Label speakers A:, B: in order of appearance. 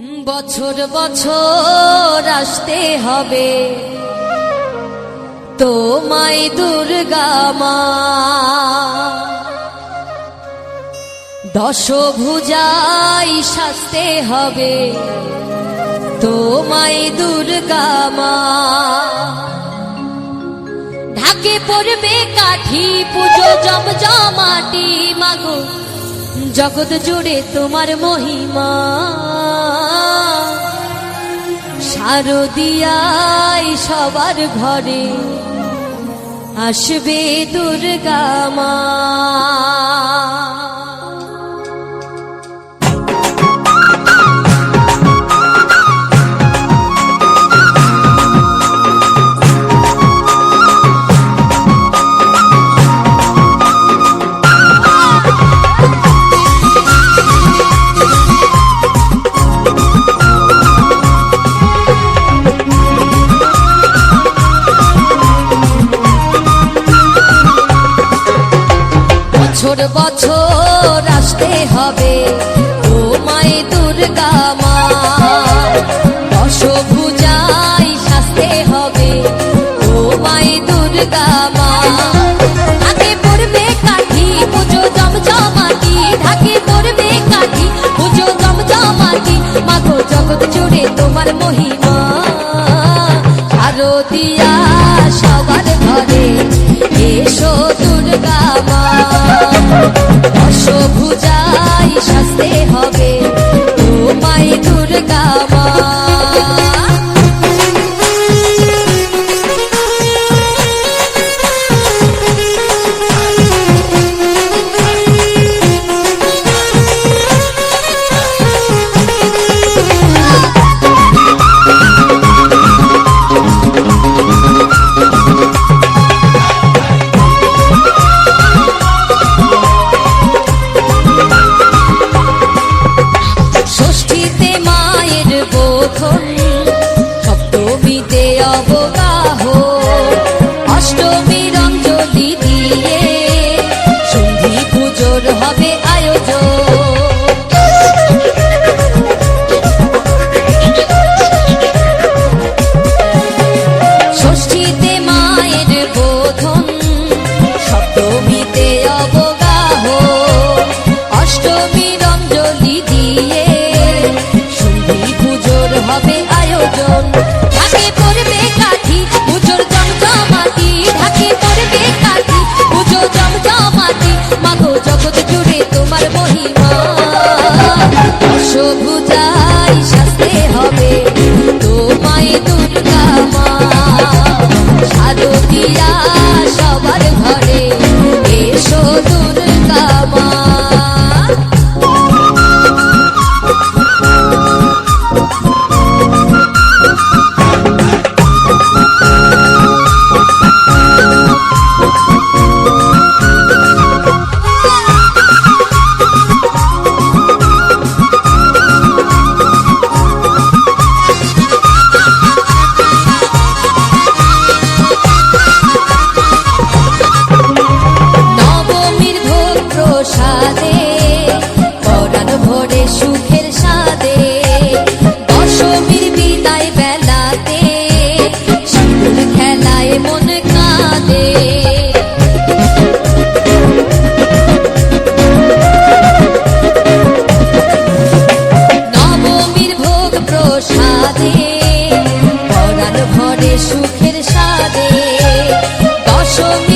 A: বছর বছর আসতে হবে। তোমায় দুর্গা মা। দশ ভুজাই সাজতে হবে। তোমায় দুর্গা মা। ঢাকে পড়বে কাঠি, পুজো জমজমাটি মাগো। জগৎ জুড়ে তোমার মহিমা। শারদিয়াই সবার ঘরে আসবে দুর্গা মা। বছর বছর আসতে হবে তোমায় দুর্গা মা। দুর্গা আয়োজন। ঢাকে পড়বে কাঠি পুজোর জুড়ে তোমার মহিমা। অশ্বভুজাই সাজতে হবে তোমায় দুর্গা মা। প্রসাদে, পরাণ ভরে সুখের সাদে দশমীর বিদায় বেলাতে, শিশুর খেলায় মন কাঁদে। নবমীর ভোগ প্রসাদে, পরাণ ভরে সুখের সাদে দশমী